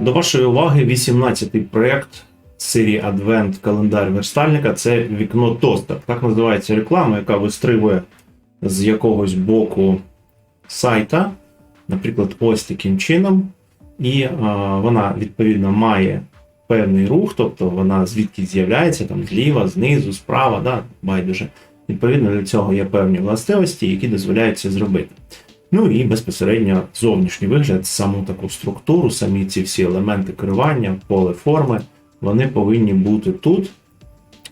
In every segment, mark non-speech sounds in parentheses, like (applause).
До вашої уваги 18-й проект серії Advent календар верстальника це вікно тостер. Так називається реклама, яка вистрибує з якогось боку сайта, наприклад, ось таким чином. І а, вона відповідно має певний рух, тобто вона звідки з'являється там зліва, знизу, справа, да, байдуже. Відповідно для цього є певні властивості, які дозволяють це зробити. Ну і безпосередньо зовнішній вигляд, саму таку структуру, самі ці всі елементи керування, поле форми, вони повинні бути тут.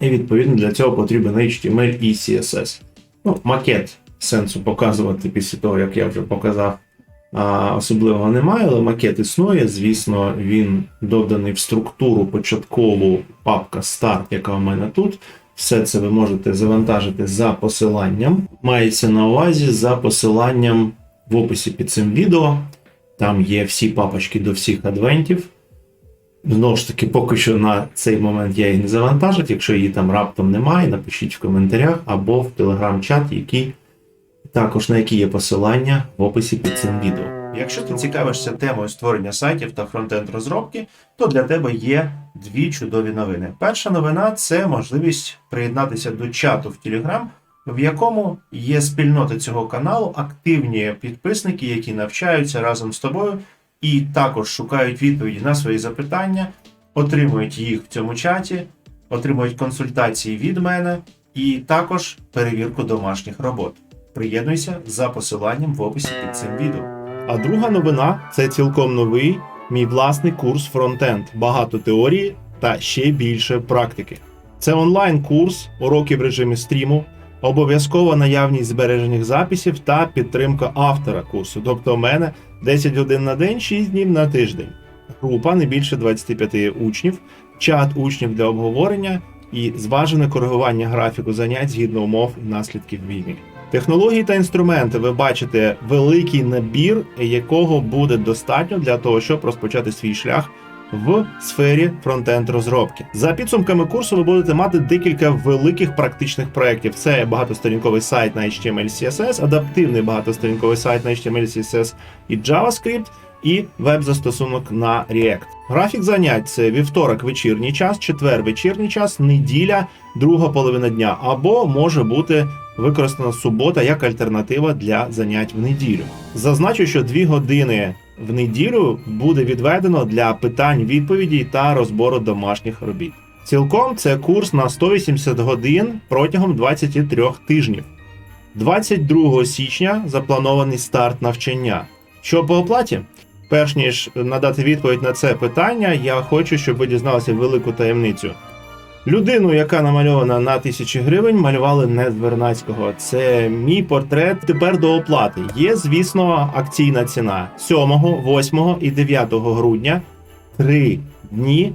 І відповідно для цього потрібен HTML і CSS. Ну, макет сенсу показувати після того, як я вже показав, особливого немає, але макет існує. Звісно, він доданий в структуру початкову папка Start, яка в мене тут. Все це ви можете завантажити за посиланням. Мається на увазі за посиланням в описі під цим відео. Там є всі папочки до всіх адвентів. Знову ж таки, поки що на цей момент я її не завантажив. Якщо її там раптом немає, напишіть в коментарях або в телеграм-чат, який також на який є посилання в описі під цим відео. Якщо ти цікавишся темою створення сайтів та фронтенд розробки, то для тебе є дві чудові новини. Перша новина це можливість приєднатися до чату в Telegram, в якому є спільнота цього каналу, активні підписники, які навчаються разом з тобою і також шукають відповіді на свої запитання, отримують їх в цьому чаті, отримують консультації від мене і також перевірку домашніх робот. Приєднуйся за посиланням в описі під цим відео. А друга новина це цілком новий мій власний курс фронтенд. Багато теорії та ще більше практики. Це онлайн-курс, уроки в режимі стріму, обов'язкова наявність збережених записів та підтримка автора курсу. Тобто, у мене 10 годин на день, 6 днів на тиждень. Група не більше 25 учнів, чат учнів для обговорення і зважене коригування графіку занять згідно умов і наслідків війни. Технології та інструменти ви бачите великий набір, якого буде достатньо для того, щоб розпочати свій шлях в сфері фронтенд розробки. За підсумками курсу ви будете мати декілька великих практичних проєктів. Це багатосторінковий сайт на HTML CSS, адаптивний багатосторінковий сайт на HTML CSS і JavaScript, і веб-застосунок на React. Графік занять це вівторок вечірній час, четвер вечірній час, неділя, друга половина дня, або може бути використана субота як альтернатива для занять в неділю. Зазначу, що дві години в неділю буде відведено для питань, відповідей та розбору домашніх робіт. Цілком це курс на 180 годин протягом 23 тижнів. 22 січня запланований старт навчання. Що по оплаті? Перш ніж надати відповідь на це питання, я хочу, щоб ви дізналися велику таємницю. Людину, яка намальована на тисячі гривень, малювали не з Вернацького. Це мій портрет тепер до оплати. Є, звісно, акційна ціна 7, 8 і 9 грудня. Три дні.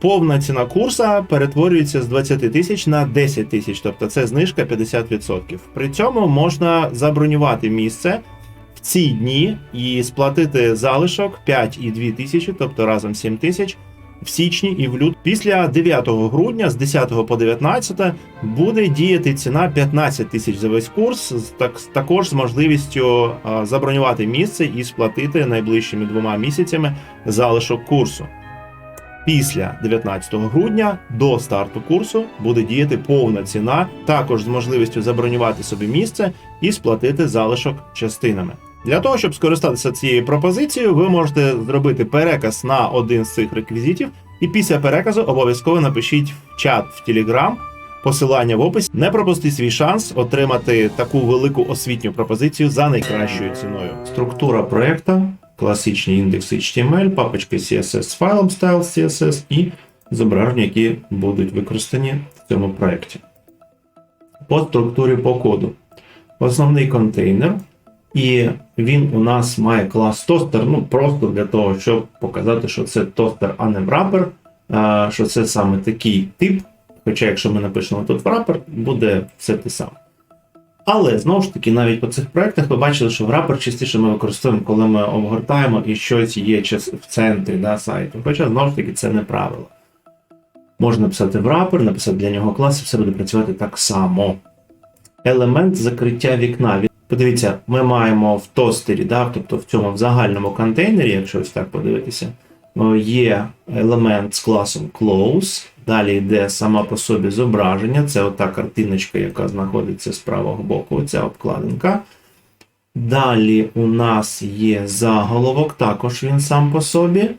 Повна ціна курса перетворюється з 20 тисяч на 10 тисяч, тобто це знижка 50%. При цьому можна забронювати місце в ці дні і сплатити залишок 5,2 тисячі, тобто разом 7 тисяч в січні і в лют. Після 9 грудня з 10 по 19 буде діяти ціна 15 тисяч за весь курс, так, також з можливістю забронювати місце і сплатити найближчими двома місяцями залишок курсу. Після 19 грудня до старту курсу буде діяти повна ціна, також з можливістю забронювати собі місце і сплатити залишок частинами. Для того, щоб скористатися цією пропозицією, ви можете зробити переказ на один з цих реквізитів, і після переказу обов'язково напишіть в чат в Telegram, посилання в описі. Не пропустіть свій шанс отримати таку велику освітню пропозицію за найкращою ціною. Структура проекту, класичні індекси HTML, папочки CSS з файлом Style CSS і зображення, які будуть використані в цьому проєкті. По структурі по коду. Основний контейнер І він у нас має клас тостер, ну просто для того, щоб показати, що це тостер, а не врапер, що це саме такий тип. Хоча, якщо ми напишемо тут врапер, буде все те саме. Але знову ж таки, навіть по цих проектах ви бачили, що врапер частіше ми використовуємо, коли ми обгортаємо і щось є в центрі да, сайту. Хоча знову ж таки це не правило. Можна написати врапер, написати для нього клас, і все буде працювати так само. Елемент закриття вікна. Подивіться, ми маємо в тостері, да, тобто в цьому в загальному контейнері, якщо ось так подивитися, є елемент з класом close. Далі йде сама по собі зображення. Це ота картиночка, яка знаходиться з правого боку, оця обкладинка. Далі у нас є заголовок, також він сам по собі.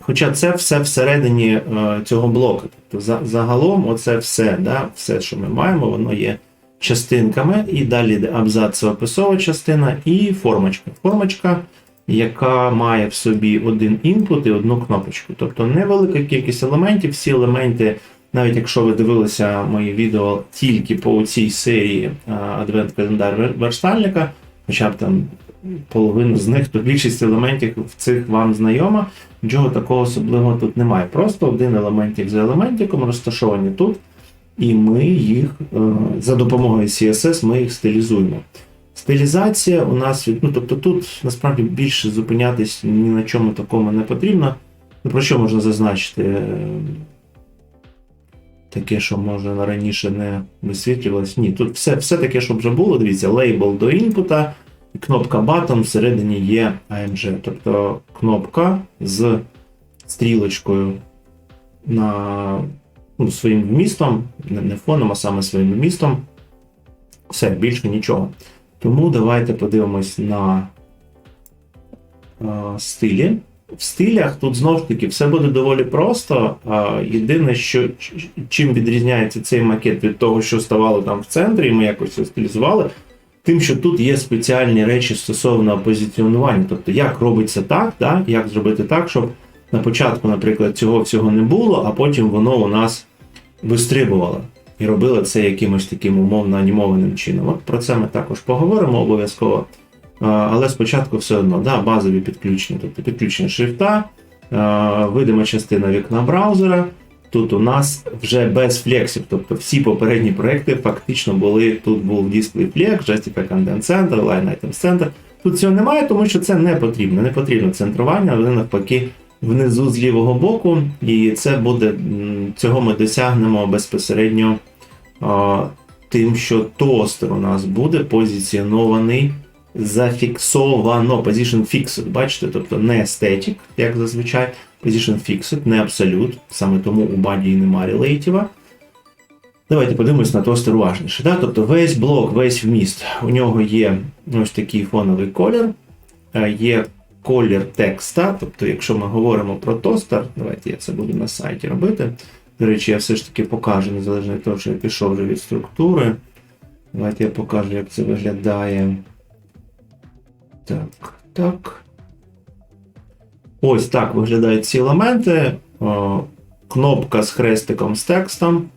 Хоча це все всередині е, цього блоку. Тобто за, загалом, оце все, да, все, що ми маємо, воно є частинками. І далі йде абзацова описова частина і формочка. Формочка, яка має в собі один інпут і одну кнопочку. Тобто невелика кількість елементів, всі елементи, навіть якщо ви дивилися мої відео тільки по цій серії е, адвент-календар верстальника, хоча б там половину з них, то більшість елементів в цих вам знайома. Нічого такого особливого тут немає. Просто один елементик за елементиком розташовані тут, і ми їх е, за допомогою CSS ми їх стилізуємо. Стилізація у нас ну, тобто тут насправді більше зупинятись ні на чому такому не потрібно. Ну, про що можна зазначити? Е, Таке, що може раніше не висвітлювалось. Ні, тут все, все таке, що вже було. Дивіться, лейбл до інпута, кнопка Button всередині є AMG. Тобто кнопка з стрілочкою на ну, своїм вмістом, не фоном, а саме своїм вмістом. Все, більше нічого. Тому давайте подивимось на е, стилі. В стилях тут знову ж таки все буде доволі просто. А, єдине, що чим відрізняється цей макет від того, що ставало там в центрі, і ми якось стилізували, тим, що тут є спеціальні речі стосовно позиціонування. Тобто, як робиться так, да? як зробити так, щоб на початку, наприклад, цього всього не було, а потім воно у нас вистрибувало. І робило це якимось таким умовно анімованим чином. От про це ми також поговоримо обов'язково. Але спочатку все одно да, базові підключення, тобто підключення шрифта, видима частина вікна браузера. Тут у нас вже без флексів, тобто всі попередні проекти фактично були. Тут був Display Flex, Justify Content Center, Line Item Center. Тут цього немає, тому що це не потрібно. Не потрібно центрування, вони навпаки внизу з лівого боку, і це буде цього ми досягнемо безпосередньо а, тим, що тостер у нас буде позиціонований зафіксовано. Position Fixed, бачите, тобто не static, як зазвичай, Position Fixed, не абсолют. Саме тому у баді нема релейтіва. Давайте подивимось на тостер уважніше. Да? Тобто весь блок, весь вміст, у нього є ось такий фоновий колір, е, є колір текста. Тобто, якщо ми говоримо про тостер, давайте я це буду на сайті робити. До речі, я все ж таки покажу, незалежно від того, що я пішов вже від структури. Давайте я покажу, як це виглядає. Так, так. Ось так виглядають ці елементи. О, кнопка з хрестиком з текстом.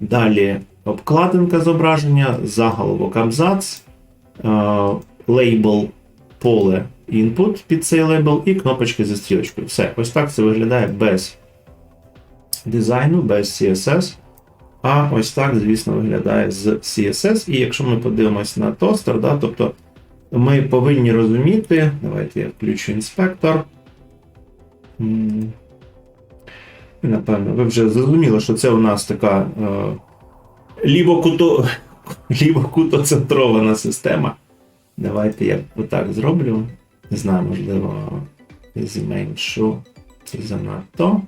Далі обкладинка зображення, заголовок абзац, лейбл поле input під цей лейбл і кнопочки зі стрілочкою. Все, ось так це виглядає без дизайну, без CSS. А ось так, звісно, виглядає з CSS. І якщо ми подивимось на тостер, да, тобто ми повинні розуміти. Давайте я включу інспектор. Напевно, ви вже зрозуміли, що це у нас така е, лівокуто, (laughs) лівокутоцентрована система. Давайте я отак зроблю. Не знаю, можливо, зменшу це занадто.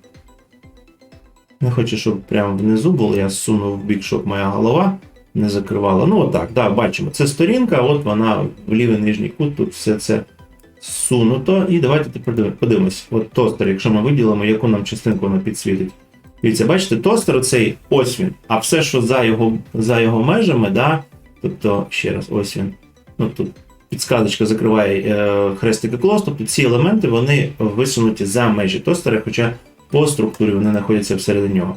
Не хочу, щоб прямо внизу було, я зсунув в бік, щоб моя голова не закривала. Ну, отак, да, бачимо. Це сторінка, от вона в лівий нижній кут, тут все це зсунуто. І давайте тепер подивимось. От тостер, якщо ми виділимо, яку нам частинку вона підсвітить. Дивіться, бачите, тостер оцей ось він, а все, що за його, за його межами, да, тобто, ще раз, ось він. Ну, тут підсказочка закриває е, хрестик і клос, тобто ці елементи вони висунуті за межі тостера, хоча по структурі вони знаходяться всередині нього.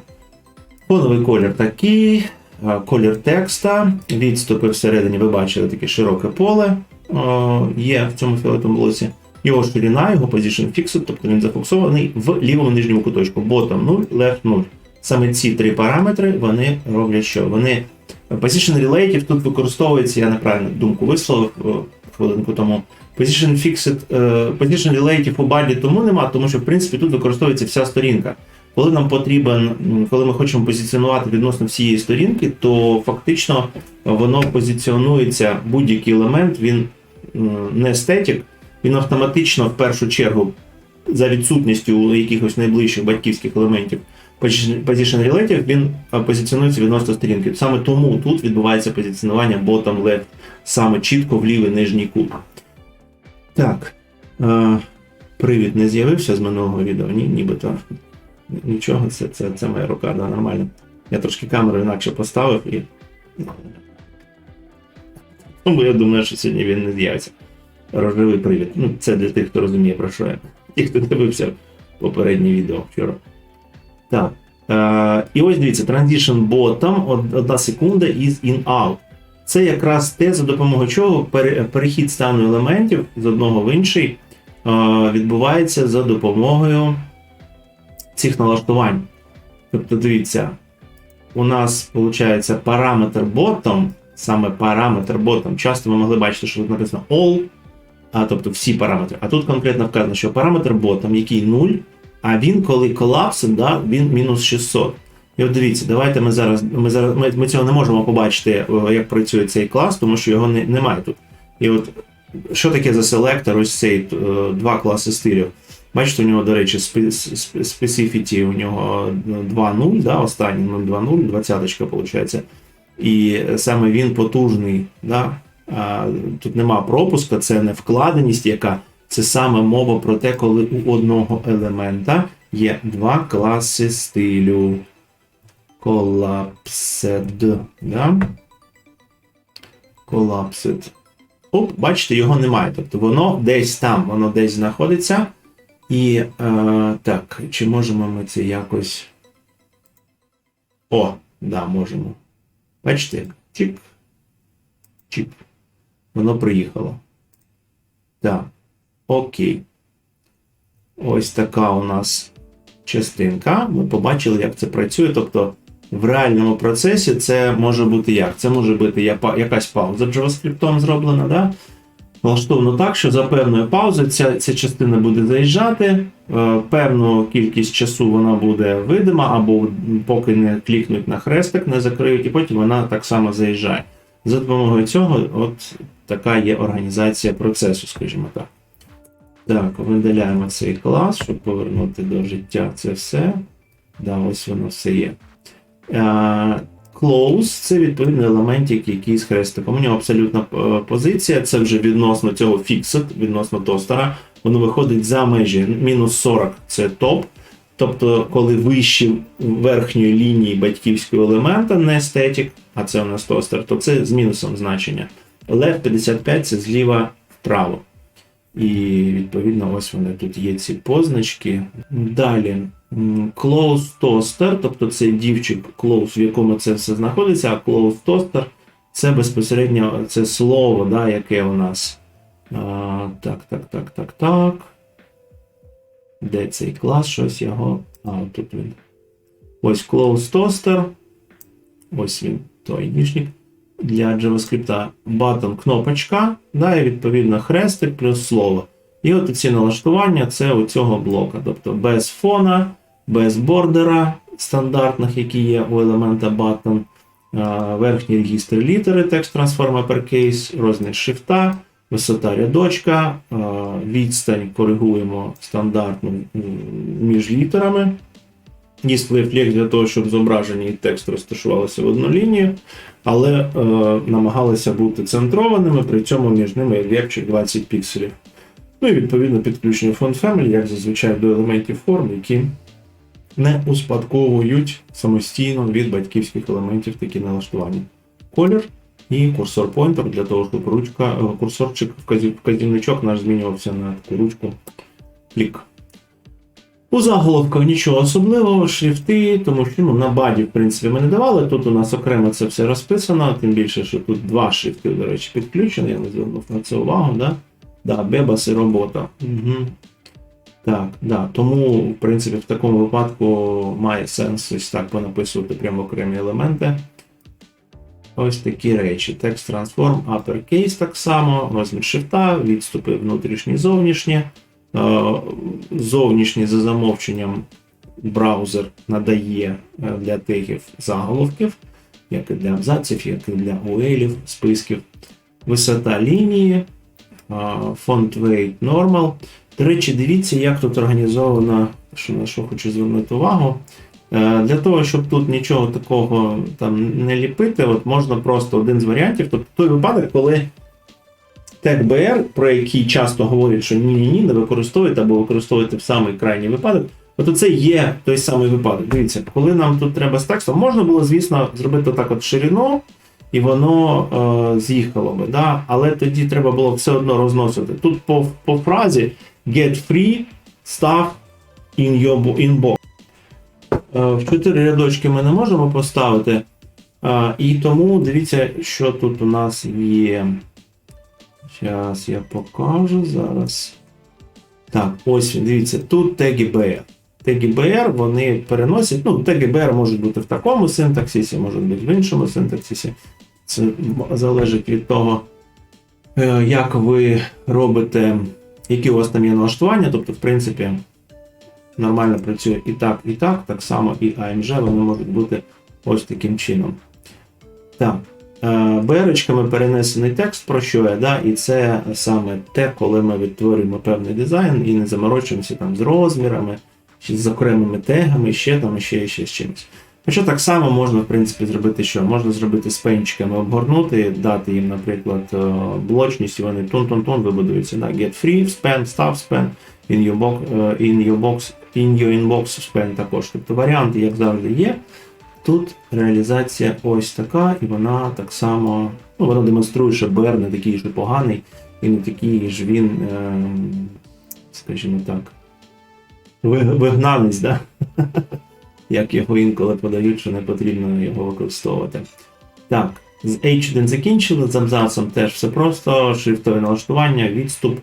Фоновий колір такий, е, колір текста, відступи всередині, ви бачили таке широке поле. о, є в цьому фіолетовому блоці його ширина, його position fixed, тобто він зафіксований в лівому нижньому куточку. Bottom 0, left 0. Саме ці три параметри вони роблять що? Вони Position Relative тут використовується, я неправильно думку висловив хвилинку тому. Position Fixed, е, Position Relative у баді тому нема, тому що в принципі тут використовується вся сторінка. Коли нам потрібен, коли ми хочемо позиціонувати відносно всієї сторінки, то фактично воно позиціонується будь-який елемент, він не стетік, він автоматично в першу чергу за відсутністю якихось найближчих батьківських елементів Position Relative, він е, позиціонується відносно сторінки. Саме тому тут відбувається позиціонування bottom left, саме чітко в лівий нижній кут. Так. Е, привід не з'явився з минулого відео, ні, нібито. Нічого, це, це, це моя рука, да, нормально. Я трошки камеру інакше поставив і. Тому я думаю, що сьогодні він не з'явиться. Рожевий привід. Ну, це для тих, хто розуміє, про що я. Ті, хто дивився попереднє відео вчора. Так. Е, і ось дивіться, transition bottom, од- одна секунда із in-out. Це якраз те, за допомогою чого перехід стану елементів з одного в інший е, відбувається за допомогою цих налаштувань. Тобто, дивіться, у нас виходить параметр bottom, саме параметр bottom. Часто ми могли бачити, що тут написано all, а тобто всі параметри. А тут конкретно вказано, що параметр bottom, який 0, а він, коли колапсить, да, він мінус 600. І от дивіться, давайте ми зараз. Ми зараз ми, ми цього не можемо побачити, як працює цей клас, тому що його не, немає тут. І от що таке за селектор? Ось цей е, два класи стилів. Бачите, у нього, до речі, специфіті у нього 2.0, да, останній 0.2.0, двадцяточка, виходить. І саме він потужний. Да? Тут нема пропуска, це не вкладеність, яка це саме мова про те, коли у одного елемента є два класи стилю. Collapsed. Да? Collapsed. Оп, бачите, його немає. Тобто воно десь там, воно десь знаходиться. І е, так, чи можемо ми це якось. О, да, можемо. Бачите? Чіп. Чіп. Воно приїхало. Так. Окей. Ось така у нас частинка. Ми побачили, як це працює. Тобто в реальному процесі це може бути як? Це може бути якась пауза JavaScript зроблена, да? Влаштовано так, що за певною паузою ця, ця частина буде заїжджати, е, певну кількість часу вона буде видима, або поки не клікнуть на хрестик, не закриють, і потім вона так само заїжджає. За допомогою цього, от така є організація процесу, скажімо так. Так, видаляємо цей клас, щоб повернути до життя це все. Да, ось воно все є. Close це відповідний елементик, який з хрестиком. У нього абсолютна е, позиція, це вже відносно цього fixed, відносно тостера. Воно виходить за межі. Мінус 40 це топ. Тобто, коли вище верхньої лінії батьківського елемента не стетік, а це у нас тостер, то це з мінусом значення. Left 55 це зліва вправо. І відповідно, ось вони тут є ці позначки. Далі close toaster, тобто це дівчик close, в якому це все знаходиться, а close toaster це безпосередньо це слово, да, яке у нас. А, так, так, так, так, так. Де цей клас? Щось його. А, тут він. Ось close toaster. Ось він, той ніжник для JavaScript button кнопочка, да, і відповідно хрестик плюс слово. І от ці налаштування це у цього блока. Тобто без фона, без бордера стандартних, які є у елемента button, а, верхній регістр літери, текст transform uppercase, розмір шрифта, висота рядочка, відстань коригуємо стандартно між літерами. Display flex для того, щоб зображення і текст розташувалися в одну лінію, але е, намагалися бути центрованими, при цьому між ними вебчик 20 пікселів. Ну і відповідно підключення Font Family, як зазвичай до елементів форм, які не успадковують самостійно від батьківських елементів такі налаштування. Колір і курсор поінтер для того, щоб ручка, е, курсорчик, вказівничок наш змінювався на таку ручку клік. У заголовках нічого особливого, шрифти, тому що ну, на баді, в принципі, ми не давали. Тут у нас окремо це все розписано, тим більше, що тут два шрифти, до речі, підключені, я не звернув на це увагу, да? Да, Бебас і робота. Угу. Так, да. Тому, в принципі, в такому випадку має сенс ось так понаписувати прямо окремі елементи. Ось такі речі. Text Transform, Uppercase так само, розмір шрифта, відступи внутрішні, зовнішні. Е, Зовнішні за замовченням браузер надає е, для тегів заголовків, як і для абзаців, як і для UL, списків. Висота лінії, font weight normal. До речі, дивіться, як тут організовано, що на що хочу звернути увагу. Е, Для того, щоб тут нічого такого там не ліпити, от можна просто один з варіантів. Тобто той випадок, коли BR, про який часто говорять, що ні-ні-ні, не використовуйте або використовуйте в самий крайній випадок. От це є той самий випадок. Дивіться, коли нам тут треба з текстом, можна було, звісно, зробити так от ширину, і воно е, з'їхало би. Да? Але тоді треба було все одно розносити. Тут по, по фразі get free stuff in your inbox. Е, В чотири рядочки ми не можемо поставити. Е, І тому дивіться, що тут у нас є. Зараз я покажу зараз. Так, ось він, дивіться, тут теги BR. Теги BR вони переносять. Ну, теги BR можуть бути в такому синтаксисі, можуть бути в іншому синтаксисі. Це залежить від того, е, як ви робите, які у вас там є налаштування. Тобто, в принципі, нормально працює і так, і так, так само і AMG вони можуть бути ось таким чином. Так. Е, Беречками перенесений текст про що я, да? і це саме те, коли ми відтворюємо певний дизайн і не заморочуємося там з розмірами, чи з окремими тегами, ще там, ще, ще з чимось. Хоча так само можна, в принципі, зробити що? Можна зробити з пенчиками обгорнути, дати їм, наприклад, е, блочність, і вони тун-тун-тун вибудуються. Да? Get free, spam, stop spam, in your box, е, in your box, in your inbox spam також. Тобто варіанти, як завжди, є. Тут реалізація ось така, і вона так само, ну, вона демонструє, що BR не такий ж поганий, і не такий ж він, е, скажімо так, вигнанець, да? (laughs) як його інколи подають, що не потрібно його використовувати. Так, з H1 закінчили, з абзацом теж все просто, шрифтове налаштування, відступ,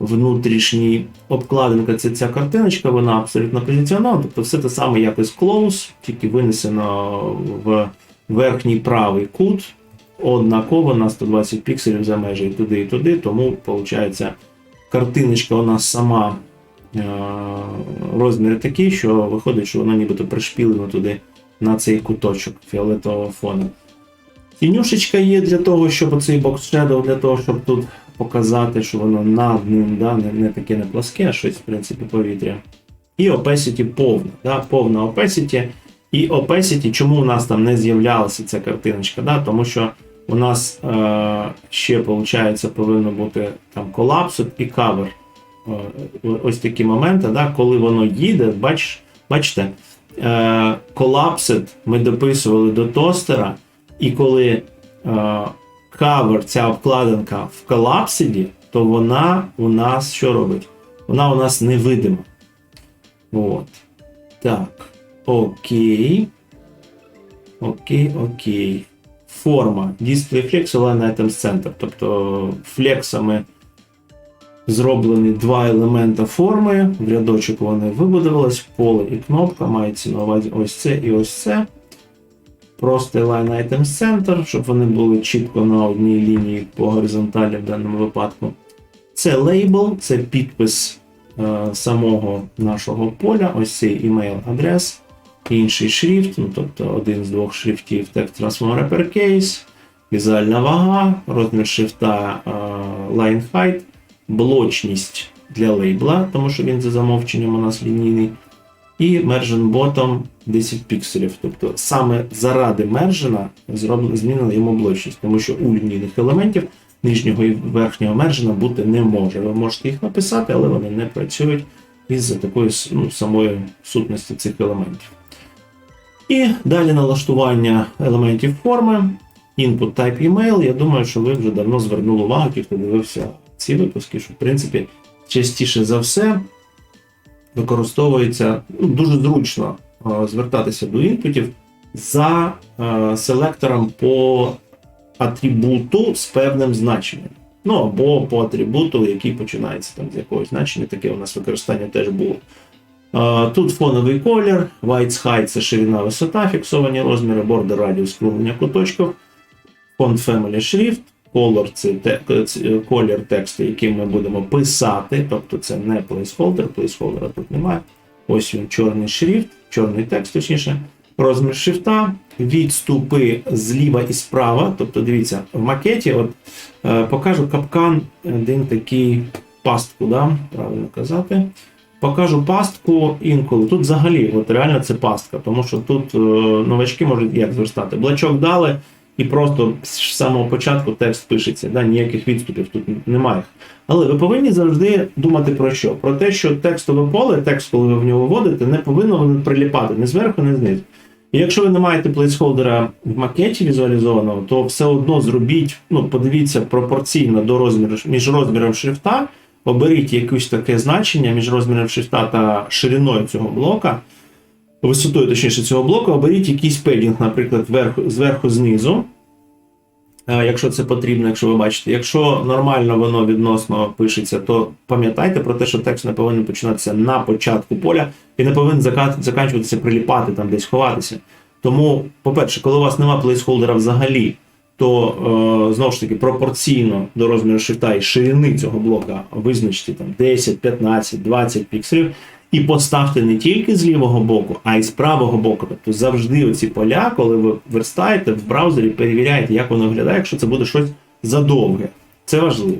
внутрішній обкладинка. Це ця картиночка, вона абсолютно позиціонована, тобто все те саме, як і Close, тільки винесено в верхній правий кут, однаково на 120 пікселів за межі і туди, і туди, тому виходить, картиночка у нас сама е, розміри такі, що виходить, що вона нібито пришпілена туди на цей куточок фіолетового фону. Тінюшечка є для того, щоб оцей box shadow, для того, щоб тут показати, що воно над ним, да, не, не таке не пласке, а щось, в принципі, повітря. І opacity повна, да, повна opacity. І opacity, чому у нас там не з'являлася ця картиночка? Да? Тому що у нас е, ще, виходить, повинно бути там колапс і кавер. Е, ось такі моменти, да? коли воно їде, бач, бачите, е, колапсит ми дописували до тостера, і коли е, кавер, ця обкладинка в колапсиді, то вона у нас що робить? Вона у нас невидима. От. Так. Окей. Окей, окей. Форма. Display Flex Align Items Center. Тобто флексами зроблені два елемента форми. В рядочок вони вибудувались, поле і кнопка. Мається на увазі ось це і ось це. Просто Align Items Center, щоб вони були чітко на одній лінії по горизонталі в даному випадку. Це лейбл, це підпис е, самого нашого поля, ось цей email адрес, інший шрифт, ну, тобто один з двох шрифтів Text Transform Uppercase, візуальна вага, розмір шрифта е, line height, блочність для лейбла, тому що він за замовченням у нас лінійний. І Bottom 10 пікселів. Тобто саме заради мержена змінили йому блочність, тому що у лінійних елементів нижнього і верхнього мержена бути не може. Ви можете їх написати, але вони не працюють із-за такої ну, самої сутності цих елементів. І далі налаштування елементів форми, input type email. Я думаю, що ви вже давно звернули увагу, ті, хто дивився ці випуски, що в принципі частіше за все використовується ну, дуже зручно е, звертатися до інпутів за е, селектором по атрибуту з певним значенням. Ну або по атрибуту, який починається там з якогось значення, таке у нас використання теж було. Е, Тут фоновий колір, white height – це ширина висота, фіксовані розміри, border радіус круглення куточків, фонд family шрифт, color – це колір тексту, яким ми будемо писати, тобто це не placeholder, placeholder тут немає. Ось він чорний шрифт, чорний текст, точніше, розмір шрифта, відступи зліва і справа. Тобто, дивіться, в макеті, от е, покажу капкан, один такий пастку, да? правильно казати. Покажу пастку інколи. Тут взагалі, от реально це пастка, тому що тут е, новачки можуть як зверстати. Блачок дали, і просто з самого початку текст пишеться. Да? Ніяких відступів тут немає. Але ви повинні завжди думати про що? Про те, що текстове поле, текст, коли ви в нього вводите, не повинно приліпати ні зверху, ні знизу. І якщо ви не маєте плейсхолдера в макеті візуалізованого, то все одно зробіть, ну, подивіться пропорційно до розміру між розміром шрифта, оберіть якесь таке значення між розміром шрифта та шириною цього блока, висотою, точніше, цього блоку, оберіть якийсь педінг, наприклад, зверху, зверху знизу. Е, Якщо це потрібно, якщо ви бачите, якщо нормально воно відносно пишеться, то пам'ятайте про те, що текст не повинен починатися на початку поля і не повинен заканчуватися, приліпати там десь ховатися. Тому, по-перше, коли у вас немає плейсхолдера взагалі, то е, знову ж таки пропорційно до розміру шрифта і ширини цього блока визначте там 10, 15, 20 пікселів. І поставте не тільки з лівого боку, а й з правого боку. Тобто завжди оці поля, коли ви верстаєте в браузері, перевіряєте, як воно виглядає, якщо це буде щось задовге. Це важливо.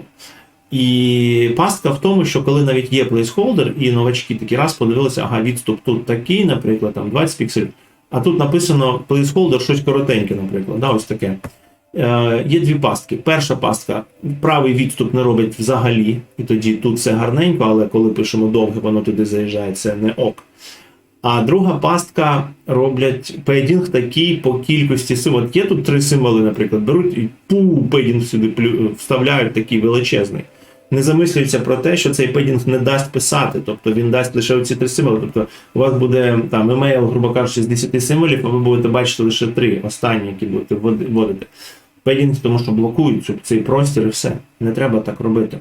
І пастка в тому, що коли навіть є плейсхолдер, і новачки такий раз подивилися, ага, відступ тут такий, наприклад, там 20 пікселів, а тут написано плейсхолдер щось коротеньке, наприклад. Да, ось таке. Е, є дві пастки. Перша пастка правий відступ не робить взагалі, і тоді тут все гарненько, але коли пишемо довге, воно туди заїжджає, це не ок. А друга пастка роблять пейдінг такий по кількості символів. От є тут три символи, наприклад, беруть і пу, пейдінг сюди вставляють такий величезний. Не замислюються про те, що цей пейдінг не дасть писати, тобто він дасть лише оці три символи. Тобто у вас буде там емейл, грубо кажучи, з 10 символів, а ви будете бачити лише три останні, які будете вводи- вводити. Пейдінг, тому що блокують цей простір і все. Не треба так робити.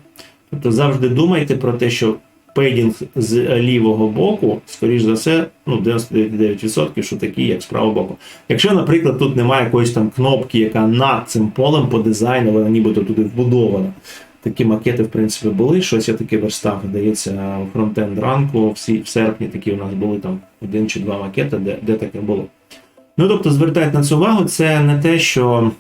Тобто завжди думайте про те, що пейдінг з лівого боку, скоріш за все, ну 99%, що такий, як з правого боку. Якщо, наприклад, тут немає якоїсь там кнопки, яка над цим полем по дизайну, вона нібито туди вбудована. Такі макети, в принципі, були. Щось я таке верстав, здається, у фронтенд ранку. Всі в серпні такі у нас були там один чи два макети, де, де таке було. Ну тобто, звертайте на це увагу, це не те, що.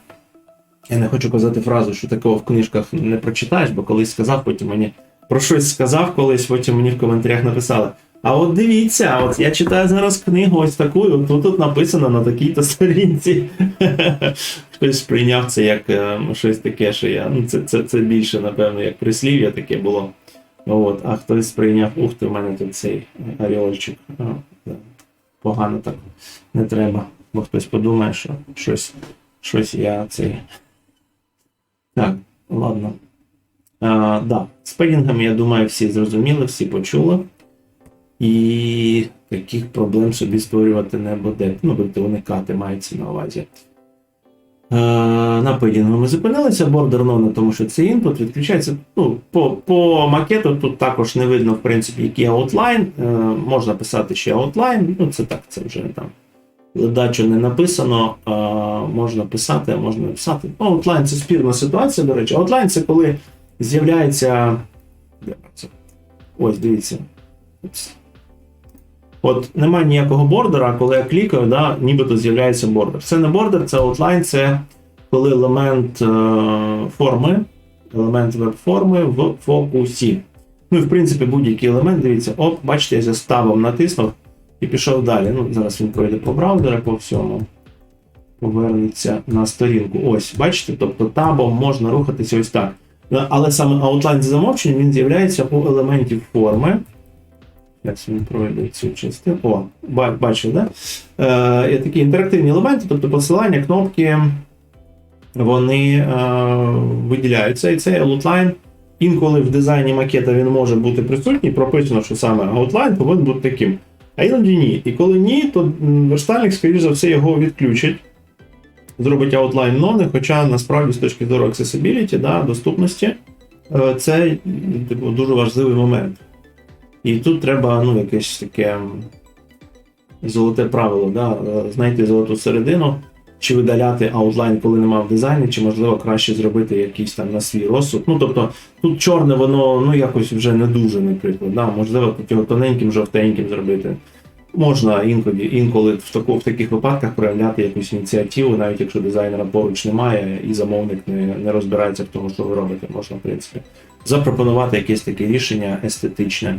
Я не хочу казати фразу, що такого в книжках не прочитаєш, бо колись сказав, потім мені про щось сказав колись, потім мені в коментарях написали. А от дивіться, от я читаю зараз книгу ось таку, і тут, написано на такій-то сторінці. (laughs) Хтось сприйняв це як е, щось таке, що я. Ну, це, це, це більше, напевно, як прислів'я таке було. От, а хтось сприйняв, ух ти, в мене тут цей оріольчик. Погано так не треба, бо хтось подумає, що щось, щось я цей. Так, ладно. А, да. З педінгами, я думаю, всі зрозуміли, всі почули. І таких проблем собі створювати не буде. Ну, будете уникати, мається на увазі. Е, на педінгу ми зупинилися, бордер none, тому що це інпут відключається. Ну, по, по макету тут також не видно, в принципі, який аутлайн. Е, можна писати ще аутлайн. Ну, це так, це вже там. Ледачу не написано, а, можна писати, а можна не писати. Ну, Outline це спірна ситуація, до речі. Outline це коли з'являється. Ось, дивіться. От немає ніякого бордера, коли я клікаю, да, нібито з'являється бордер. Це не бордер, це outline, це коли елемент е, форми, елемент веб-форми в фокусі. Ну і в принципі будь-який елемент, дивіться, оп, бачите, я за табом натиснув і пішов далі. Ну, зараз він пройде по браузеру, по всьому. Повернеться на сторінку. Ось, бачите, тобто табом можна рухатися ось так. Але саме outline за замовченням він з'являється у елементі форми. Зараз він пройде цю частину. О, бачив, да? Е, такі інтерактивні елементи, тобто посилання, кнопки, вони е, виділяються. І цей outline Інколи в дизайні макета він може бути присутній, прописано, що саме аутлайн повинен бути таким. А іноді ні. І коли ні, то верстальник, скоріш за все, його відключить, зробить аутлайн нони, хоча насправді з точки зору accessibility, да, доступності, е, це типу, дуже важливий момент. І тут треба ну, якесь таке золоте правило, да, е, знайти золоту середину, чи видаляти аутлайн, коли нема в дизайні, чи можливо краще зробити якийсь там на свій розсуд. Ну тобто тут чорне, воно ну якось вже не дуже, наприклад. Да? Можливо, тут його тоненьким, жовтеньким зробити. Можна інколи, інколи в, таку, в таких випадках проявляти якусь ініціативу, навіть якщо дизайнера поруч немає і замовник не, не розбирається в тому, що ви робите, можна, в принципі, запропонувати якесь таке рішення естетичне.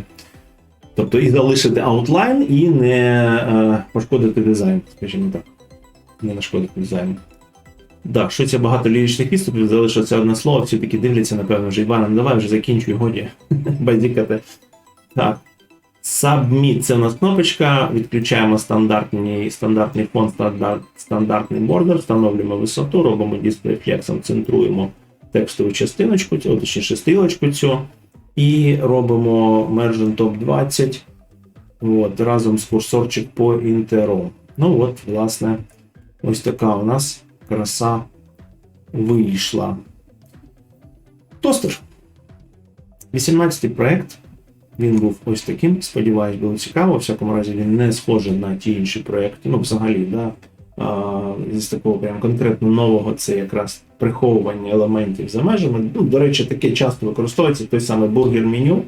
Тобто і залишити аутлайн, і не е, пошкодити дизайн, скажімо так. Не нашкодити дизайну. Так, що це багато ліричних відступів, залишилося одне слово, всі таки дивляться, напевно, вже Івана, ну давай вже закінчуй, годі. (laughs) Базікати. Так. Submit це у нас кнопочка. Відключаємо стандартний, стандартний фон, стандарт, стандартний бордер, встановлюємо висоту, робимо дисплей флексом, центруємо текстову частиночку, точніше стрілочку цю. І робимо Mergent Top 20 от, разом з курсорчик по інтеро. Ну от, власне, ось така у нас краса вийшла. Тостер. 18-й проект. Він був ось таким. Сподіваюсь, було цікаво. В всякому разі, він не схожий на ті інші проекти. Ну, взагалі, да. А, з такого прям конкретно нового це якраз приховування елементів за межами. Ну, до речі, таке часто використовується той самий бургер меню,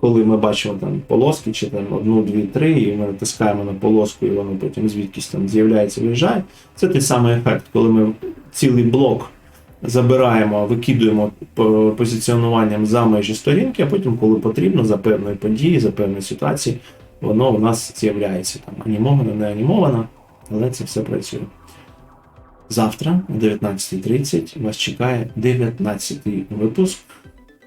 коли ми бачимо там полоски, чи там одну, дві, три, і ми натискаємо на полоску, і воно потім звідкись там з'являється, виїжджає. Це той самий ефект, коли ми цілий блок забираємо, викидуємо позиціонуванням за межі сторінки, а потім, коли потрібно, за певної події, за певної ситуації, воно у нас з'являється там анімовано, не анімовано, але це все працює. Завтра о 19.30 вас чекає 19-й випуск